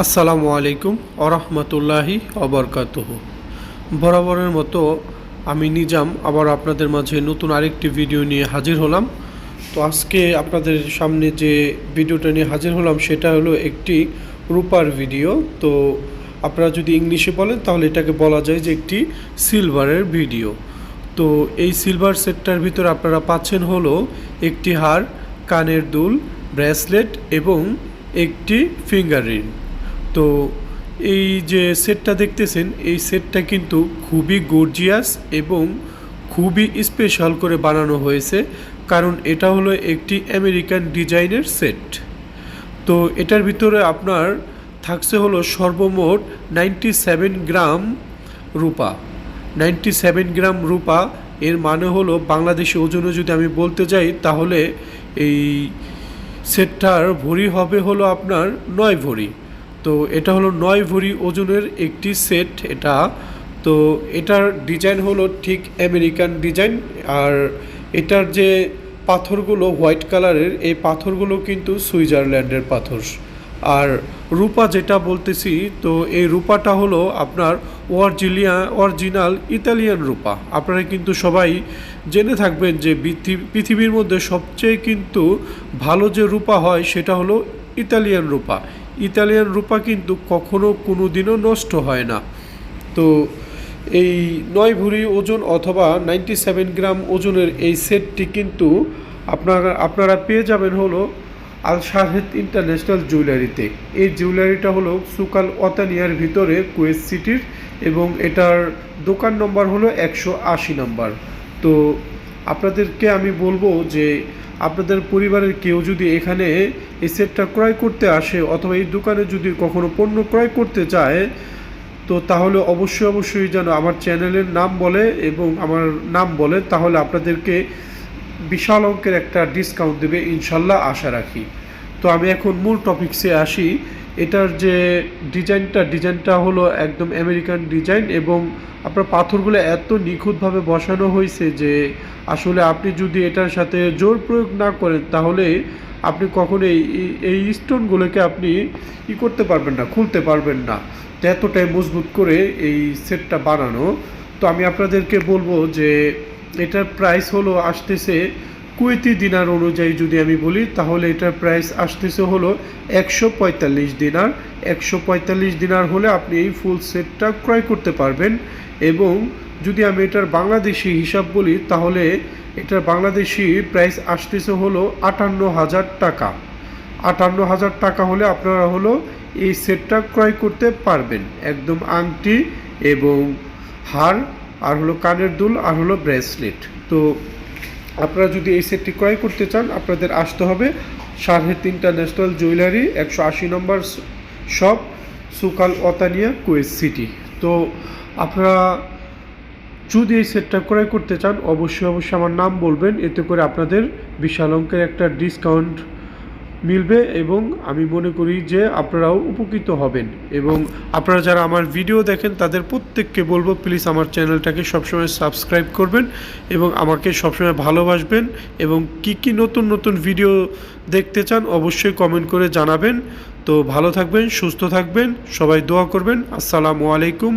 আসসালামু আলাইকুম আরহামতুল্লাহি অবরকাতুহ বরাবরের মতো আমি নিজাম, আবার আপনাদের মাঝে নতুন আরেকটি ভিডিও নিয়ে হাজির হলাম। তো আজকে আপনাদের সামনে যে ভিডিওটা নিয়ে হাজির হলাম, সেটা হলো একটি রূপার ভিডিও। তো আপনারা যদি ইংলিশে বলেন, তাহলে এটাকে বলা যায় যে একটি সিলভারের ভিডিও। তো এই সিলভার সেটটার ভিতরে আপনারা পাচ্ছেন হলো একটি হার, কানের দুল, ব্রেসলেট এবং একটি ফিঙ্গার রিং। তো এই যে সেটটা দেখতেছেন, এই সেটটা কিন্তু খুবই গর্জিয়াস এবং খুবই স্পেশাল করে বানানো হয়েছে। কারণ এটা হলো একটি আমেরিকান ডিজাইনের সেট তো এটার ভিতরে আপনার থাকছে হলো সর্বমোট নাইনটি সেভেন গ্রাম রূপা। নাইনটি সেভেন গ্রাম রূপা, এর মানে হলো বাংলাদেশি ওজনে যদি আমি বলতে যাই, তাহলে এই সেটটার ভরি হবে হলো আপনার নয় ভরি। তো এটা হলো নয় ভরি ওজনের একটি সেট এটা। তো এটার ডিজাইন হলো ঠিক আমেরিকান ডিজাইন আর এটার যে পাথরগুলো হোয়াইট কালারের, এই পাথরগুলো কিন্তু সুইজারল্যান্ডের পাথর। আর রূপা যেটা বলতেছি, তো এই রূপাটা হলো আপনার অরিজিলিয়া, অরিজিনাল ইতালিয়ান রূপা। আপনারা কিন্তু সবাই জেনে থাকবেন যে পৃথিবীর মধ্যে সবচেয়ে কিন্তু ভালো যে রূপা হয় সেটা হলো ইতালিয়ান রূপা। ইতালিয়ান রূপা কিন্তু কখনো কোনো দিনও নষ্ট হয় না। তো এই নয় ভরি ওজন অথবা নাইনটি সেভেন গ্রাম ওজনের এই সেটটি কিন্তু আপনারা আপনারা পেয়ে যাবেন হলো আল শাহেদ ইন্টারন্যাশনাল জুয়েলারিতে। এই জুয়েলারিটা হলো সুকাল ওতানিয়ার ভিতরে কুয়েত সিটির এবং এটার দোকান নম্বর হলো একশো আশি নম্বর। তো আপনাদেরকে আমি বলব যে আপনাদের পরিবারের কেউ যদি এখানে এই সেটটা ক্রয় করতে আসে অথবা এই দোকানে যদি কখনো পণ্য ক্রয় করতে চায়, তো তাহলে অবশ্যই অবশ্যই যেন আমার চ্যানেলের নাম বলে এবং আমার নাম বলে, তাহলে আপনাদেরকে বিশাল অঙ্কের একটা ডিসকাউন্ট দেবে, ইনশাল্লাহ আশা রাখি। তো আমি এখন মূল টপিকসে আসি। এটার যে ডিজাইনটা ডিজাইনটা হলো একদম আমেরিকান ডিজাইন এবং আপনার পাথরগুলো এত নিখুঁতভাবে বসানো হয়েছে যে আসলে আপনি যদি এটার সাথে জোর প্রয়োগ না করেন তাহলে আপনি কখনো এই স্টোনগুলোকে আপনি ই করতে পারবেন না, খুলতে পারবেন না। এতটাই মজবুত করে এই সেটটা বানানো। তো আমি আপনাদেরকে বলব যে এটার প্রাইস হলো আসতেছে কুয়েতি দিনার অনুযায়ী যদি আমি বলি, তাহলে এটার প্রাইস আসতেছে হলো একশো পঁয়তাল্লিশ দিনার। একশো পঁয়তাল্লিশ দিনার হলে আপনি এই ফুল সেটটা ক্রয় করতে পারবেন। এবং যদি আমি এটার বাংলাদেশি হিসাব বলি, তাহলে এটার বাংলাদেশি প্রাইস আসতেছে হলো আটান্ন হাজার টাকা। আটান্ন হাজার টাকা হলে আপনারা হলো এই সেটটা ক্রয় করতে পারবেন। একদম আংটি এবং হার, আর হলো কানের দুল, আর হলো ব্রেসলেট তো আপনারা যদি এই সেটটি ক্রয় করতে চান, আপনাদের আসতে হবে সাড়ে তিনটা ন্যাশনাল জুয়েলারি, একশো আশি নম্বর শপ, সুকাল অতানিয়া কুয়েত সিটি। তো আপনারা যদি এই সেটটা ক্রয় করতে চান, অবশ্যই অবশ্যই আমার নাম বলবেন, এতে করে আপনাদের বিশাল অঙ্কের একটা ডিসকাউন্ট মিলবে এবং আমি মনে করি যে আপনারাও উপকৃত হবেন। এবং আপনারা যারা আমার ভিডিও দেখেন, তাদের প্রত্যেককে বলব প্লিজ আমার চ্যানেলটাকে সবসময় সাবস্ক্রাইব করবেন এবং আমাকে সবসময় ভালোবাসবেন এবং কি কি নতুন নতুন ভিডিও দেখতে চান অবশ্যই কমেন্ট করে জানাবেন। তো ভালো থাকবেন, সুস্থ থাকবেন, সবাই দোয়া করবেন। আসসালামু আলাইকুম।